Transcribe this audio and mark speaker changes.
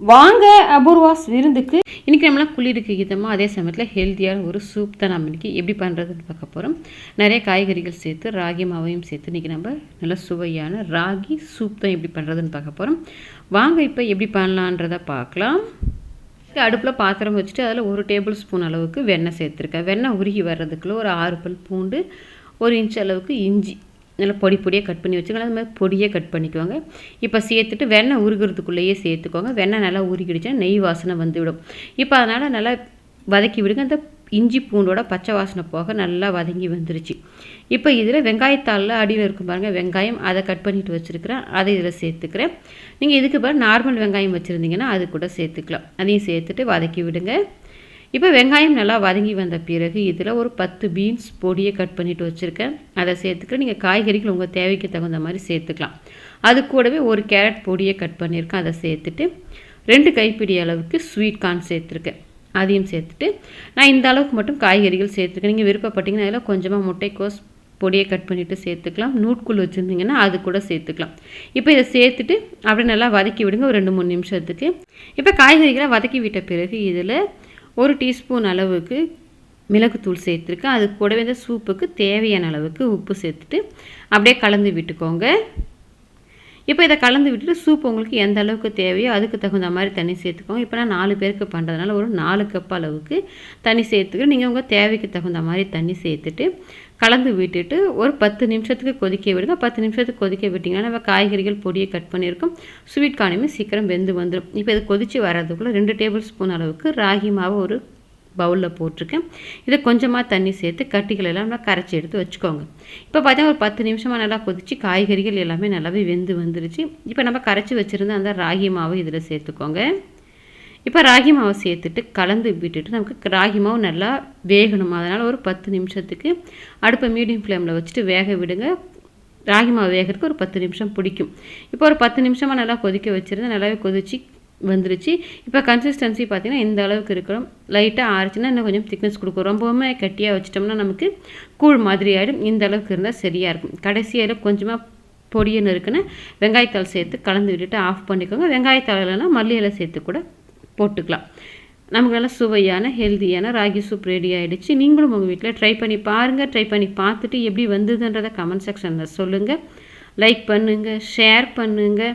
Speaker 1: வாங்க அபூர்வாஸ் விருந்துக்கு. இன்றைக்கி நம்மளாம் குளிருக்கு இதமாக அதே சமயத்தில் ஹெல்த்தியான ஒரு சூப் தான் நம்ம இன்றைக்கி எப்படி பண்ணுறதுன்னு பார்க்க போகிறோம் நிறைய காய்கறிகள் சேர்த்து ராகி மாவையும் சேர்த்து இன்றைக்கி நம்ம நல்ல சுவையான ராகி சூப் தான் எப்படி பண்ணுறதுன்னு பார்க்க போகிறோம் வாங்க இப்போ எப்படி பண்ணலான்றதை பார்க்கலாம். அடுப்பில் பாத்திரம் வச்சுட்டு அதில் ஒரு டேபிள் ஸ்பூன் அளவுக்கு வெண்ணெய் சேர்த்துருக்கேன். வெண்ணெய் உருகி வர்றதுக்குள்ளே ஒரு ஆறு பல் பூண்டு ஒரு இன்ச் அளவுக்கு இஞ்சி நல்லா பொடி பொடியாக கட் பண்ணி வச்சுக்கலாம் அது மாதிரி பொடியாக கட் பண்ணிக்குவாங்க. இப்போ சேர்த்துட்டு வெண்ணெய் உருகிறதுக்குள்ளேயே சேர்த்துக்கோங்க. வெண்ணெய் நல்லா உருகிடுச்சுன்னா நெய் வாசனை வந்துவிடும். இப்போ அதனால் நல்லா வதக்கி விடுங்க. அந்த இஞ்சி பூண்டோட பச்சை வாசனை போக நல்லா வதங்கி வந்துருச்சு. இப்போ இதில் வெங்காயத்தாளில் அடியில் இருக்கும் பாருங்கள் வெங்காயம் அதை கட் பண்ணிட்டு வச்சுருக்கிறேன். அதை இதில் சேர்த்துக்கிறேன். நீங்கள் இதுக்கு பாரு நார்மல் வெங்காயம் வச்சுருந்தீங்கன்னா அது கூட சேர்த்துக்கலாம். அதையும் சேர்த்துட்டு வதக்கி விடுங்க. இப்போ வெங்காயம் நல்லா வதங்கி வந்த பிறகு இதில் ஒரு பத்து பீன்ஸ் பொடியை கட் பண்ணிவிட்டு வச்சுருக்கேன். அதை சேர்த்துக்க நீங்கள் காய்கறிகள் உங்கள் தேவைக்கு தகுந்த மாதிரி சேர்த்துக்கலாம். அது கூடவே ஒரு கேரட் பொடியை கட் பண்ணியிருக்கேன். அதை சேர்த்துட்டு ரெண்டு கைப்பிடி அளவுக்கு ஸ்வீட் கார்ன் சேர்த்துருக்கேன். அதையும் சேர்த்துட்டு நான் இந்த அளவுக்கு மட்டும் காய்கறிகள் சேர்த்துருக்கேன். நீங்கள் விருப்பப்பட்டீங்கன்னா அதில் கொஞ்சமாக முட்டைக்கோஸ் பொடியை கட் பண்ணிவிட்டு சேர்த்துக்கலாம். நூட்குள் வச்சுருந்தீங்கன்னா அது கூட சேர்த்துக்கலாம். இப்போ இதை சேர்த்துட்டு அப்படியே நல்லா வதக்கி விடுங்க. ஒரு ரெண்டு மூணு நிமிஷத்துக்கு. இப்போ காய்கறிகளை வதக்கி விட்ட பிறகு இதில் ஒரு டீஸ்பூன் அளவுக்கு மிளகுத்தூள் சேர்த்துருக்கேன். அது கூடவே இந்த சூப்புக்கு தேவையான அளவுக்கு உப்பு சேர்த்துட்டு அப்படியே கலந்து விட்டுக்கோங்க. இப்போ இதை கலந்து விட்டுட்டு சூப் உங்களுக்கு எந்த அளவுக்கு தேவையோ அதுக்கு தகுந்த மாதிரி தண்ணி சேர்த்துக்கோங்க. இப்போ நான் நாலு பேருக்கு பண்ணுறதுனால ஒரு நாலு கப் அளவுக்கு தண்ணி சேர்த்துக்கிட்டு நீங்கள் உங்கள் தேவைக்கு தகுந்த மாதிரி தண்ணி சேர்த்துட்டு கலந்து விட்டுட்டு ஒரு பத்து நிமிஷத்துக்கு கொதிக்க விடுங்க. பத்து நிமிஷத்துக்கு கொதிக்க விட்டிங்கன்னா நம்ம காய்கறிகள் பொடியை கட் பண்ணியிருக்கோம். ஸ்வீட் கார்னுமே சீக்கிரம் வெந்து வந்துடும் இப்போ இது கொதித்து வர்றதுக்குள்ளே ரெண்டு டேபிள் ஸ்பூன் அளவுக்கு ராகி மாவு ஒரு பவுலில் போட்டிருக்கேன். இதை கொஞ்சமாக தண்ணி சேர்த்து கட்டிகள் எல்லாம் நல்லா கரைச்சி எடுத்து வச்சுக்கோங்க. இப்போ பார்த்தா ஒரு பத்து நிமிஷமாக நல்லா கொதித்து காய்கறிகள் எல்லாமே நல்லாவே வெந்து வந்துருச்சு. இப்போ நம்ம கரைச்சி வச்சுருந்த அந்த ராகி மாவு இதில் சேர்த்துக்கோங்க. இப்போ ராகி மாவை சேர்த்துட்டு கலந்து விட்டுட்டு நமக்கு ராகி மாவு நல்லா வேகணும். அதனால் ஒரு பத்து நிமிஷத்துக்கு அடுப்பை மீடியம் ஃப்ளேமில் வச்சுட்டு வேக விடுங்க. ராகி மாவு வேகிறதுக்கு ஒரு பத்து நிமிஷம் பிடிக்கும். இப்போ ஒரு பத்து நிமிஷமாக நல்லா கொதிக்க வச்சுருந்து நல்லாவே கொதிச்சு வந்துருச்சு. இப்போ கன்சிஸ்டன்சி பார்த்திங்கன்னா இந்த அளவுக்கு இருக்கணும். லைட்டாக ஆறுச்சுன்னா இன்னும் கொஞ்சம் திக்னஸ் கொடுக்கும் ரொம்பவுமே கட்டியாக வச்சிட்டோம்னா நமக்கு கூழ் மாதிரி ஆகிடும் இந்த அளவுக்கு இருந்தால் சரியாக இருக்கும். கடைசியாக கொஞ்சமாக பொடியன்னு இருக்குன்னு வெங்காயத்தாள் சேர்த்து கலந்து விட்டுட்டு ஆஃப் பண்ணிக்கோங்க. வெங்காயத்தாள் இல்லைன்னா மல்லி இலை சேர்த்து கூட போட்டுக்கலாம். நமக்கு நல்லா சுவையான ஹெல்த்தியான ராகி சூப் ரெடி ஆகிடுச்சு நீங்களும் உங்கள் வீட்டில் ட்ரை பண்ணி பாருங்கள் ட்ரை பண்ணி பார்த்துட்டு எப்படி வந்ததுன்றதை கமெண்ட் செக்ஷனில் சொல்லுங்கள் லைக் பண்ணுங்கள் ஷேர் பண்ணுங்கள்